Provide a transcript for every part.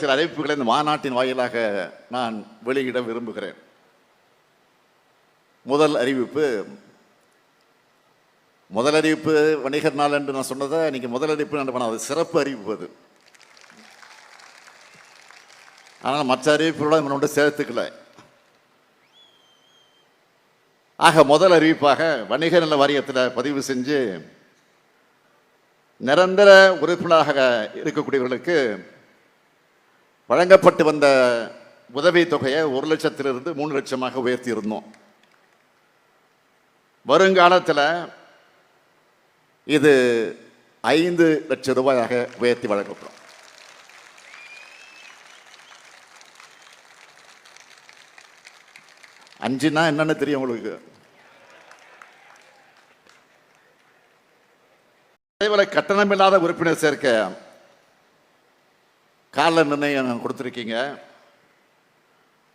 சில அறிவிப்புகளை இந்த மாநாட்டின் வாயிலாக நான் வெளியிட விரும்புகிறேன். முதல் அறிவிப்பு முதல் அறிவிப்பு வணிகர் நாள் என்று நான் சொன்னதை இன்னைக்கு முதல் அறிவிப்பு நான் அது சிறப்பு அறிவிப்பு அது. ஆனால் மற்ற அறிவிப்புகளோட இவனோட சேர்த்துக்கல. ஆக முதல் அறிவிப்பாக வணிக நல வாரியத்தில் பதிவு செஞ்சு நிரந்தர உறுப்பினராக இருக்கக்கூடியவர்களுக்கு வழங்கப்பட்டு வந்த உதவி தொகையை ஒரு லட்சத்திலிருந்து மூணு லட்சமாக உயர்த்தி இருந்தோம் வருங்காலத்தில் இது ஐந்து லட்சம் ரூபாயாக உயர்த்தி வழங்கப்படும். அஞ்சுனா என்னன்னு தெரியும் உங்களுக்கு? அதேபோல கட்டணமில்லாத உறுப்பினர் சேர்க்க கால நிர்ணயம் கொடுத்துருக்கீங்க.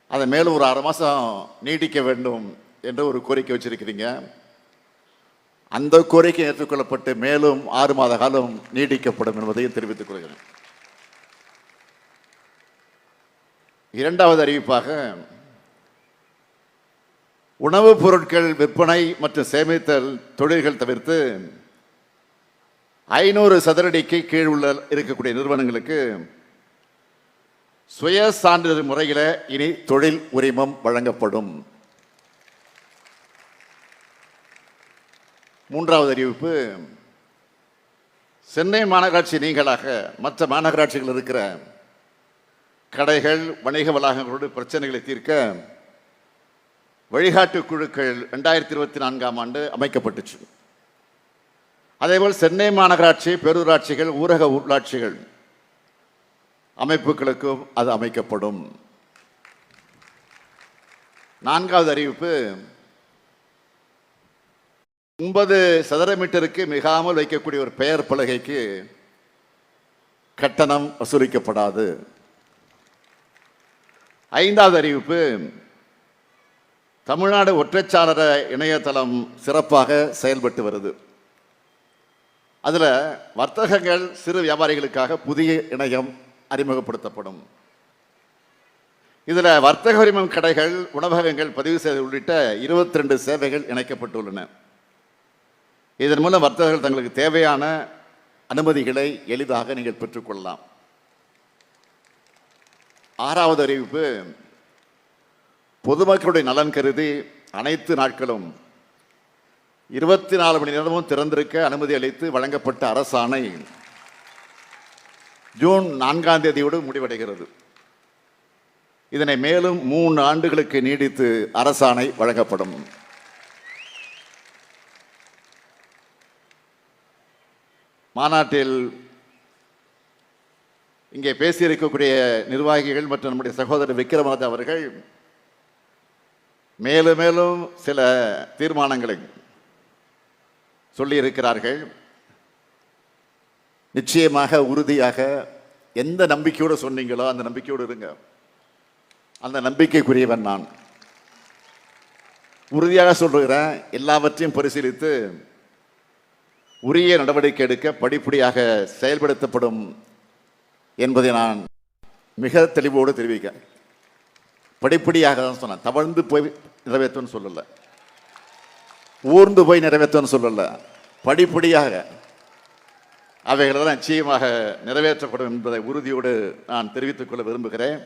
அதை மேலும் ஒரு அரை மாதம் நீட்டிக்க வேண்டும் என்று ஒரு கோரிக்கை வச்சிருக்கிறீங்க. அந்த கோரிக்கை ஏற்றுக்கொள்ளப்பட்டு மேலும் ஆறு மாத காலம் நீடிக்கப்படும் என்பதையும் தெரிவித்துக் கொள்கிறேன். இரண்டாவது அறிவிப்பாக உணவுப் பொருட்கள் விற்பனை மற்றும் சேமித்தல் தொழில்கள் தவிர்த்து ஐநூறு சதுரடிக்கு கீழ் உள்ள இருக்கக்கூடிய நிறுவனங்களுக்கு சுய சான்றிதழ் முறையில் இனி தொழில் உரிமம் வழங்கப்படும். மூன்றாவது அறிவிப்பு சென்னை மாநகராட்சி நீங்களாக மற்ற மாநகராட்சிகள் இருக்கிற கடைகள் வணிக வளாகங்களோடு பிரச்சனைகளை தீர்க்க வழிகாட்டு குழுக்கள் ரெண்டாயிரத்தி இருபத்தி நான்காம் ஆண்டு அமைக்கப்பட்டுச்சு. அதேபோல் சென்னை மாநகராட்சி பேரூராட்சிகள் ஊரக உள்ளாட்சிகள் அமைப்புகளுக்கும் அது அமைக்கப்படும். நான்காவது அறிவிப்பு ஒன்பது சதுர மீட்டருக்கு மிகாமல் வைக்கக்கூடிய ஒரு பெயர் பலகைக்கு கட்டணம் வசூலிக்கப்படாது. ஐந்தாவது அறிவிப்பு தமிழ்நாடு ஒற்றைச்சாளர இணையதளம் சிறப்பாக செயல்பட்டு வருது. அதில் வர்த்தகங்கள் சிறு வியாபாரிகளுக்காக புதிய இணையம் அறிமுகப்படுத்தப்படும். இதில் வர்த்தக உரிமம் கடைகள் உணவகங்கள் பதிவு செய்து உள்ளிட்ட இருபத்தி ரெண்டு சேவைகள் இணைக்கப்பட்டுள்ளன. இதன் மூலம் வர்த்தகர்கள் தங்களுக்கு தேவையான அனுமதிகளை எளிதாக நீங்கள் பெற்றுக்கொள்ளலாம். ஆறாவது அறிவிப்பு பொதுமக்களுடைய நலன் கருதி அனைத்து நாட்களும் இருபத்தி நாலு மணி நேரமும் திறந்திருக்க அனுமதி அளித்து வழங்கப்பட்ட அரசாணை. ஜூன் நான்காம் தேதியோடு முடிவடைகிறது. இதனை மேலும் மூன்று ஆண்டுகளுக்கு நீடித்து அரசாணை வழங்கப்படும். மாநாட்டில் இங்கே பேசியிருக்கக்கூடிய நிர்வாகிகள் மற்றும் நம்முடைய சகோதரர் விக்ரமநாத் அவர்கள் மேலும் மேலும் சில தீர்மானங்களை சொல்லியிருக்கிறார்கள். நிச்சயமாக உறுதியாக எந்த நம்பிக்கையோடு சொன்னீங்களோ அந்த நம்பிக்கையோடு இருங்க. அந்த நம்பிக்கைக்குரியவன் நான். உறுதியாக சொல்கிறேன் எல்லாவற்றையும் பரிசீலித்து உரிய நடவடிக்கை எடுக்க படிப்படியாக செயல்படுத்தப்படும் என்பதை நான் மிக தெளிவோடு தெரிவிக்க. படிப்படியாக தான் சொன்னேன் தவழ்ந்து போய் நிறைவேற்றுன்னு சொல்லலை. ஊர்ந்து போய் நிறைவேற்றுன்னு சொல்லலை. படிப்படியாக அவைகளெல்லாம் நிச்சயமாக நிறைவேற்றப்படும் என்பதை உறுதியோடு நான் தெரிவித்துக் கொள்ள விரும்புகிறேன்.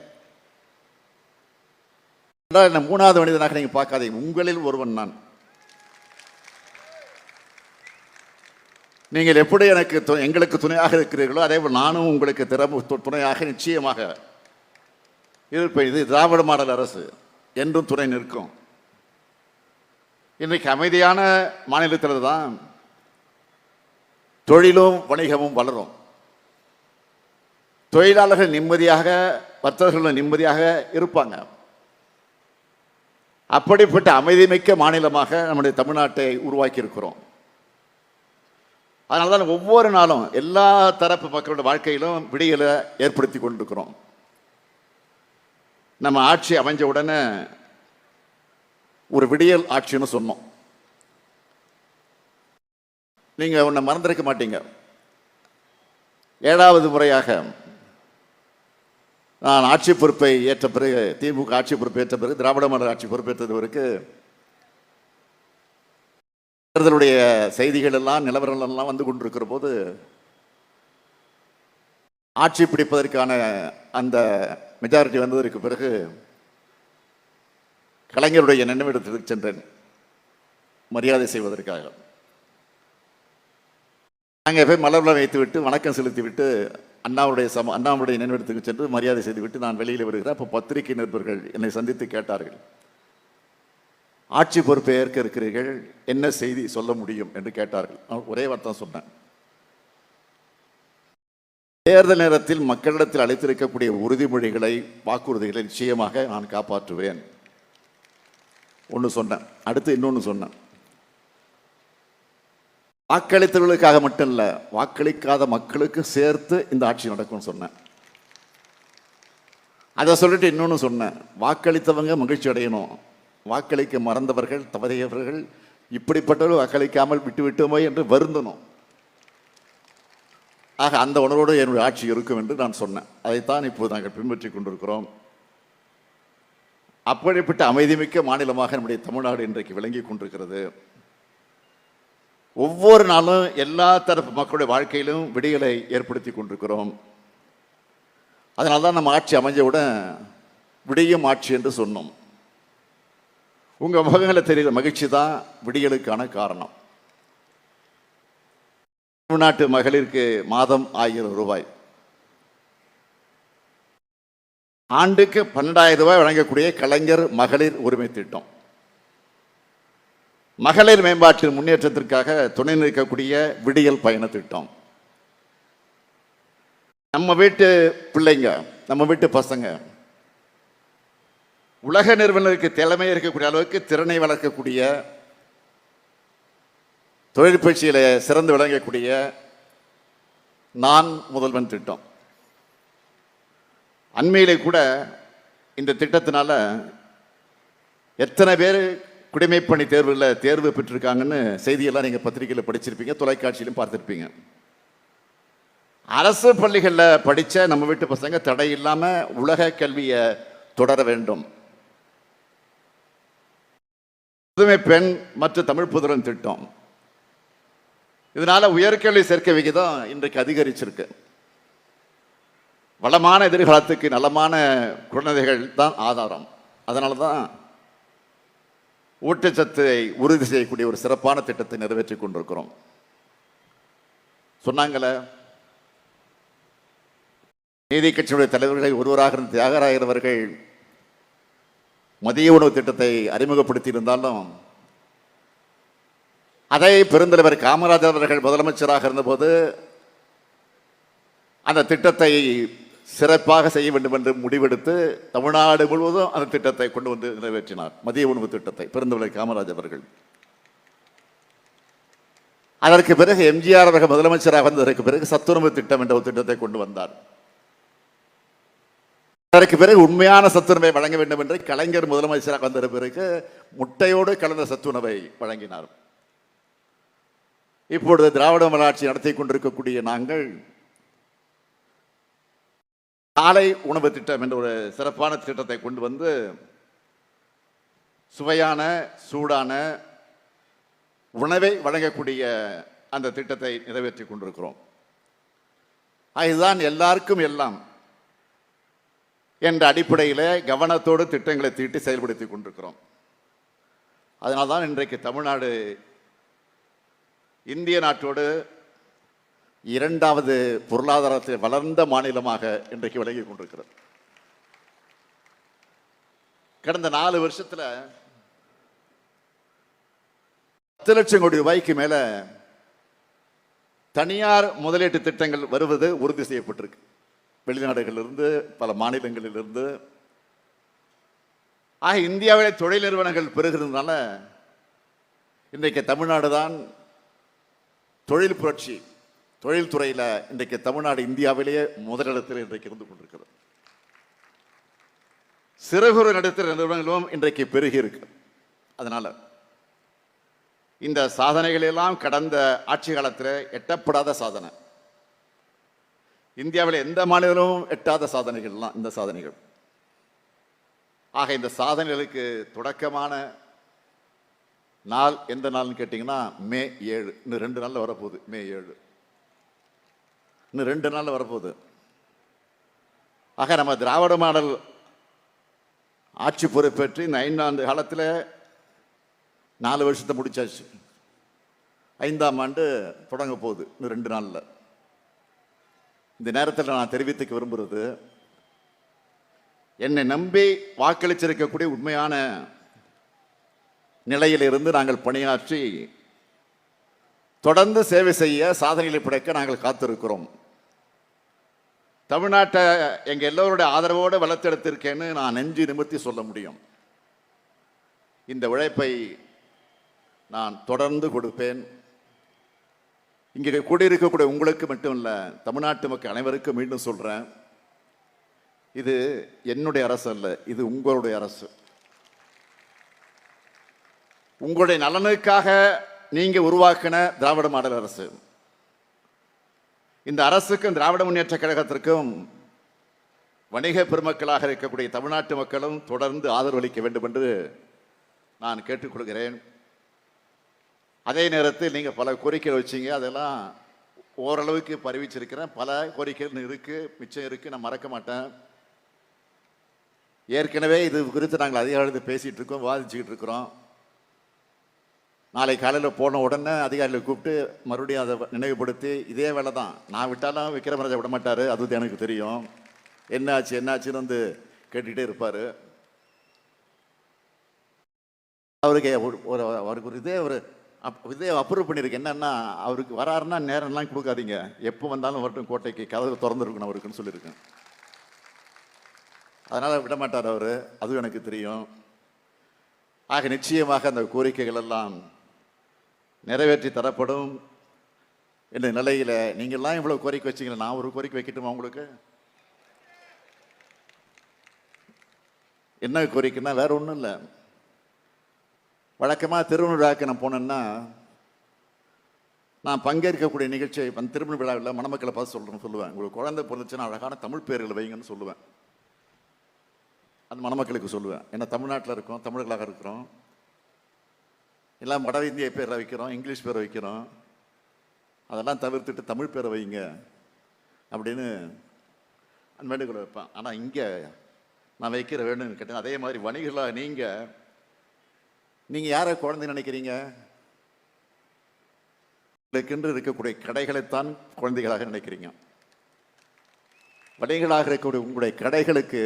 என்றால் மூணாவது மனிதனாக நீங்கள் பார்க்காதீங்க. உங்களில் ஒருவன் நான். நீங்கள் எப்படி எனக்கு எங்களுக்கு துணையாக இருக்கிறீர்களோ அதே போல் நானும் உங்களுக்கு திறம துணையாக நிச்சயமாக இருப்பேன். இது திராவிட மாடல் அரசு. என்றும் துணை நிற்கும். இன்றைக்கு அமைதியான மாநிலத்தில் தான் தொழிலும் வணிகமும் வளரும். தொழிலாளர்கள் நிம்மதியாக வர்த்தகர்களும் நிம்மதியாக இருப்பாங்க. அப்படிப்பட்ட அமைதிமிக்க மாநிலமாக நம்முடைய தமிழ்நாட்டை உருவாக்கி இருக்கிறோம் அதனால தான் ஒவ்வொரு நாளும் எல்லா தரப்பு மக்களோட வாழ்க்கையிலும் விடியலை ஏற்படுத்தி கொண்டிருக்கிறோம். நம்ம ஆட்சி அமைஞ்ச உடனே ஒரு விடியல் ஆட்சின்னு சொன்னோம். நீங்கள் உன்னை மறந்திருக்க மாட்டீங்க. ஏழாவது முறையாக நான் ஆட்சி பொறுப்பை ஏற்ற பிறகு திமுக ஆட்சி பொறுப்பை ஏற்ற பிறகு திராவிட மாடல் ஆட்சி பொறுப்பேற்றது பிறகு தேர்தலுடைய செய்திகள் எல்லாம் நிலவரங்கள் எல்லாம் வந்து கொண்டிருக்கிற போது ஆட்சி பிடிப்பதற்கான அந்த மெஜாரிட்டி வந்ததற்கு பிறகு கலைஞருடைய நினைவிடத்திற்கு சென்றேன். மரியாதை செய்வதற்காக. அங்கே போய் மலர்வளம் வைத்துவிட்டு வணக்கம் செலுத்திவிட்டு அண்ணாவுடைய சம அண்ணாவுடைய நினைவிடத்துக்கு சென்று மரியாதை செய்துவிட்டு நான் வெளியில் வருகிறேன். அப்போ பத்திரிகை நிருபர்கள் என்னை சந்தித்து கேட்டார்கள். ஆட்சி பொறுப்பை ஏற்க இருக்கிறீர்கள். என்ன செய்தி சொல்ல முடியும்? என்று கேட்டார்கள். நான் ஒரே வார்த்தை சொன்னேன். தேர்தல் நேரத்தில் மக்களிடத்தில் அளித்திருக்கக்கூடிய உறுதிமொழிகளை வாக்குறுதிகளை நிச்சயமாக நான் காப்பாற்றுவேன். ஒன்று சொன்னேன். அடுத்து இன்னொன்று சொன்னேன். வாக்களித்தவர்களுக்காக மட்டும் இல்லை வாக்களிக்காத மக்களுக்கு சேர்த்து இந்த ஆட்சி நடக்கும்னு சொன்னேன். அதை சொல்லிட்டு இன்னொன்று சொன்னேன். வாக்களித்தவங்க மகிழ்ச்சி அடையணும். வாக்களிக்க மறந்தவர்கள் தவறியவர்கள் இப்படிப்பட்டவர்கள் வாக்களிக்காமல் விட்டு விட்டோமோ என்று வருந்தணும். ஆக அந்த உணர்வோடு என்னுடைய ஆட்சி இருக்கும் என்று நான் சொன்னேன். அதைத்தான் இப்போது நாங்கள் பின்பற்றி கொண்டிருக்கிறோம். அப்படிப்பட்ட அமைதிமிக்க மாநிலமாக நம்முடைய தமிழ்நாடு இன்றைக்கு விளங்கி கொண்டிருக்கிறது. ஒவ்வொரு நாளும் எல்லா தரப்பு மக்களுடைய வாழ்க்கையிலும் விடிகளை ஏற்படுத்தி கொண்டிருக்கிறோம். அதனால தான் நம்ம ஆட்சி அமைஞ்சவுடன் விடியும் ஆட்சி என்று சொன்னோம். உங்கள் முகங்களில் தெரிகிற மகிழ்ச்சி தான் விடியலுக்கான காரணம். தமிழ்நாட்டு மகளிருக்கு மாதம் ஆயிரம் ரூபாய். ஆண்டுக்கு பன்னெண்டாயிரம் ரூபாய் வழங்கக்கூடிய கலைஞர் மகளிர் உரிமை திட்டம். மகளிர் மேம்பாட்டின் முன்னேற்றத்திற்காக துணை நிற்கக்கூடிய விடியல் பயண திட்டம். நம்ம வீட்டு பிள்ளைங்க நம்ம வீட்டு பசங்க உலக நிறுவனருக்கு திறமை இருக்கக்கூடிய அளவுக்கு திறனை வளர்க்கக்கூடிய தொழிற்பயிற்சியில் சிறந்து விளங்கக்கூடிய நான் முதல்வன் திட்டம். அண்மையிலே கூட இந்த திட்டத்தினால எத்தனை பேர் குடிமைப்பணி தேர்வில் தேர்வு பெற்றிருக்காங்கன்னு செய்தியெல்லாம் நீங்கள் பத்திரிகையில் படிச்சிருப்பீங்க தொலைக்காட்சியிலும் பார்த்துருப்பீங்க. அரசு பள்ளிகளில் படித்த நம்ம வீட்டு பசங்க தடை இல்லாமல் உலக கல்வியை தொடர வேண்டும். புதுமை பெண் மற்றும் தமிழ் புதுரன் திட்டம். இதனால உயர்கல்வி சேர்க்கை விகிதம் இன்றைக்கு அதிகரிச்சிருக்கு. வளமான எதிர்காலத்துக்கு நலமான குழந்தைகள் தான் ஆதாரம். அதனால தான் ஊட்டச்சத்தை உறுதி செய்யக்கூடிய ஒரு சிறப்பான திட்டத்தை நிறைவேற்றி கொண்டிருக்கிறோம். சொன்னாங்களே நீதி கட்சியுடைய தலைவர்களை ஒருவராக இருந்த தியாகராயர் அவர்கள் மதிய உணவு திட்டத்தை அறிமுகப்படுத்தி இருந்தாலும் அதை பெருந்தலைவர் காமராஜர் அவர்கள் முதலமைச்சராக இருந்தபோது அந்த திட்டத்தை சிறப்பாக செய்ய வேண்டும் என்று முடிவெடுத்து தமிழ்நாடு முழுவதும் அந்த திட்டத்தை கொண்டு வந்து நிறைவேற்றினார். மதிய உணவு திட்டத்தை பெருந்தலைவர் காமராஜ் அவர்கள். அதற்கு பிறகு எம்ஜிஆர் அவர்கள் முதலமைச்சராக வந்ததற்கு பிறகு சத்துணவு திட்டம் என்ற ஒரு திட்டத்தை கொண்டு வந்தார். அதற்கு பிறகு உண்மையான சத்துணவை வழங்க வேண்டும் என்று கலைஞர் முதலமைச்சராக வந்த பிறகு முட்டையோடு கலந்த சத்துணவை வழங்கினார். இப்பொழுது திராவிட மலாட்சி நடத்தி கொண்டிருக்கக்கூடிய நாங்கள் காலை உணவு திட்டம் என்ற ஒரு சிறப்பான திட்டத்தை கொண்டு வந்து சுவையான சூடான உணவை வழங்கக்கூடிய அந்த திட்டத்தை நிறைவேற்றி கொண்டிருக்கிறோம். இதுதான் எல்லாருக்கும் எல்லாம் என்ற அடிப்படையில் கவனத்தோடு திட்டங்களை தீட்டி செயல்படுத்தி கொண்டிருக்கிறோம். அதனால்தான் இன்றைக்கு தமிழ்நாடு இந்திய நாட்டோடு இரண்டாவது பொருளாதாரத்தில் வளர்ந்த மாநிலமாக இன்றைக்கு விலகி கொண்டிருக்கிறது. கடந்த நாலு வருஷத்துல பத்து லட்சம் கோடி ரூபாய்க்கு மேல தனியார் முதலீட்டு திட்டங்கள் வருவது உறுதி செய்யப்பட்டிருக்கு. வெளிநாடுகளிலிருந்து பல மாநிலங்களிலிருந்து. ஆக இந்தியாவிலே தொழில் நிறுவனங்கள் பெருகிறதுனால இன்றைக்கு தமிழ்நாடு தான் தொழில் புரட்சி தொழில்துறையில் இன்றைக்கு தமிழ்நாடு இந்தியாவிலேயே முதலிடத்தில் இன்றைக்கு இருந்து கொண்டிருக்கிறது. சிறு குறு நடுத்தர நிறுவனங்களும் இன்றைக்கு பெருகி இருக்கு. அதனால இந்த சாதனைகள் எல்லாம் கடந்த ஆட்சி காலத்தில் எட்டப்படாத சாதனை. இந்தியாவில் எந்த மாநிலமும் எட்டாத சாதனைகள்லாம் இந்த சாதனைகள். ஆக இந்த சாதனைகளுக்கு தொடக்கமான நாள் எந்த நாள்னு கேட்டிங்கன்னா மே ஏழு. இன்னும் ரெண்டு நாளில் வரப்போகுது. மே ஏழு. இன்னும் ரெண்டு நாளில் வரப்போகுது. ஆக நம்ம திராவிட மாடல் ஆட்சி பொறுப்பேற்று இந்த ஐந்தாண்டு காலத்தில் நாலு வருஷத்தை முடிச்சாச்சு. ஐந்தாம் ஆண்டு தொடங்க போகுது இன்னும் ரெண்டு நாளில். இந்த நேரத்தில் நான் தெரிவித்துக்க விரும்புகிறது என்னை நம்பி வாக்களிச்சிருக்கக்கூடிய உண்மையான நிலையிலிருந்து நாங்கள் பணியாற்றி தொடர்ந்து சேவை செய்ய சாதனைகளை படைக்க நாங்கள் காத்திருக்கிறோம். தமிழ்நாட்டை எங்கள் எல்லோருடைய ஆதரவோடு வளர்த்தெடுத்திருக்கேன்னு நான் நெஞ்சு நிமிர்த்தி சொல்ல முடியும். இந்த உழைப்பை நான் தொடர்ந்து கொடுப்பேன். இங்கே கூடியிருக்கக்கூடிய உங்களுக்கு மட்டும் இல்லை தமிழ்நாட்டு மக்கள் அனைவருக்கும் மீண்டும் சொல்கிறேன் இது என்னுடைய அரசு அல்ல இது உங்களுடைய அரசு. உங்களுடைய நலனுக்காக நீங்கள் உருவாக்கின திராவிட மாடல் அரசு. இந்த அரசுக்கும் திராவிட முன்னேற்ற கழகத்திற்கும் வணிக பெருமக்களாக இருக்கக்கூடிய தமிழ்நாட்டு மக்களும் தொடர்ந்து ஆதரவளிக்க வேண்டும் என்று நான் கேட்டுக்கொள்கிறேன். அதே நேரத்தில் நீங்கள் பல கோரிக்கைகள் வச்சீங்க. அதெல்லாம் ஓரளவுக்கு பரவிச்சிருக்கிறேன். பல கோரிக்கைகள் இருக்குது மிச்சம் இருக்குது நான் மறக்க மாட்டேன். ஏற்கனவே இது குறித்து நாங்கள் அதிக அளவில் பேசிகிட்டு இருக்கோம் விவாதிச்சுக்கிட்டு இருக்கிறோம். நாளை காலையில் போன உடனே அதிகாரிகளை கூப்பிட்டு மறுபடியும் அதை நினைவுபடுத்தி இதே வேலை தான். நான் விட்டாலும் விக்ரமராஜா விட மாட்டார். அது எனக்கு தெரியும். என்னாச்சு என்னாச்சுன்னு வந்து கேட்டுக்கிட்டே இருப்பார். அவருக்கு ஒரு ஒரு அவருக்கு ஒரு இதே ஒரு அப் இதே அப்ரூவ் பண்ணியிருக்கு என்னென்னா அவருக்கு வராருன்னா நேரம்லாம் கொடுக்காதீங்க. எப்போ வந்தாலும் வரட்டும் கோட்டைக்கு கதவு திறந்துருக்கணும் அவருக்குன்னு சொல்லியிருக்கேன் அதனால் விட மாட்டார் அவர். அதுவும் எனக்கு தெரியும். ஆக நிச்சயமாக அந்த கோரிக்கைகள் எல்லாம் நிறைவேற்றி தரப்படும். என்ற நிலையில் நீங்கள்லாம் இவ்வளோ கோரிக்கை வச்சீங்களா நான் ஒரு கோரிக்கை வைக்கட்டுமா உங்களுக்கு? என்ன கோரிக்கைன்னா வேற ஒன்றும் இல்லை. வழக்கமாக திருமண விழாக்கு நான் போனேன்னா நான் பங்கேற்கக்கூடிய நிகழ்ச்சி அந்த திருமண விழாவில் மணமக்களை பார்த்து சொல்கிறேன்னு சொல்லுவேன். உங்களுக்கு குழந்தை பிறந்துச்சுன்னா அழகான தமிழ் பேர்களை வைங்கன்னு சொல்லுவேன். அந்த மணமக்களுக்கு சொல்லுவேன். ஏன்னா தமிழ்நாட்டில் இருக்கோம் தமிழர்களாக இருக்கிறோம். எல்லாம் வட இந்திய பேரை வைக்கிறோம் இங்கிலீஷ் பேரை வைக்கிறோம். அதெல்லாம் தவிர்த்துட்டு தமிழ் பேரை வைங்க அப்படின்னு அந்த வைப்பேன். ஆனால் இங்கே நான் வைக்கிற வேண்டும்னு கேட்டேன். அதே மாதிரி வணிகர்களாக நீங்கள் நீங்கள் யாரை குழந்தை நினைக்கிறீங்க? உங்களுக்கென்று இருக்கக்கூடிய கடைகளைத்தான் குழந்தைகளாக நினைக்கிறீங்க. வணிகர்களாக இருக்கக்கூடிய உங்களுடைய கடைகளுக்கு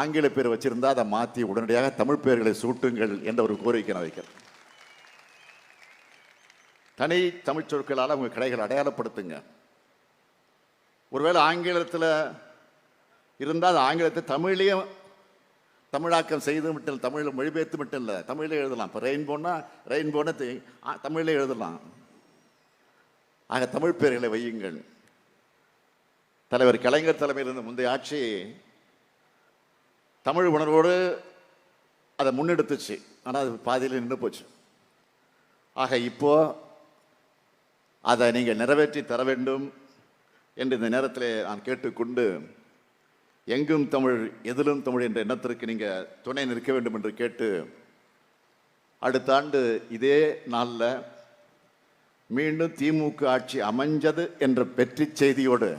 ஆங்கில பேர் வச்சுருந்தா அதை மாற்றி உடனடியாக தமிழ் பெயர்களை சூட்டுங்கள் என்ற ஒரு கோரிக்கை நான் வைக்கிறேன். தனி தமிழ் சொற்களால் உங்கள் கடைகளை அடையாளப்படுத்துங்க. ஒருவேளை ஆங்கிலத்தில் இருந்தால் அது ஆங்கிலத்தை தமிழ்லேயும் தமிழாக்கம் செய்து மட்டும் இல்லை தமிழில் மொழிபெயர்த்து மட்டும் இல்லை தமிழில் எழுதலாம். இப்போ ரெயின்போன்னா ரெயின்போன்னு தமிழில் எழுதலாம். ஆக தமிழ் பெயர்களை வையுங்கள். தலைவர் கலைஞர் தலைமையில் இருந்த முந்தைய ஆட்சி தமிழ் உணர்வோடு அதை முன்னெடுத்துச்சு. ஆனால் அது பாதியில் நின்று போச்சு. ஆக இப்போ அதை நீங்கள் நிறைவேற்றி தர வேண்டும் என்று இந்த நேரத்தில் நான் கேட்டுக்கொண்டு எங்கும் தமிழ் எதிலும் தமிழ் என்ற எண்ணத்திற்கு நீங்கள் துணை நிற்க வேண்டும் என்று கேட்டு அடுத்த ஆண்டு இதே நாளில் மீண்டும் திமுக ஆட்சி அமைஞ்சது என்ற வெற்றி செய்தியோடு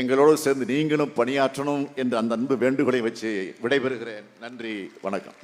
எங்களோடு சேர்ந்து நீங்களும் பணியாற்றணும் என்ற அந்த அன்பு வேண்டுகோளை வச்சு விடைபெறுகிறேன். நன்றி வணக்கம்.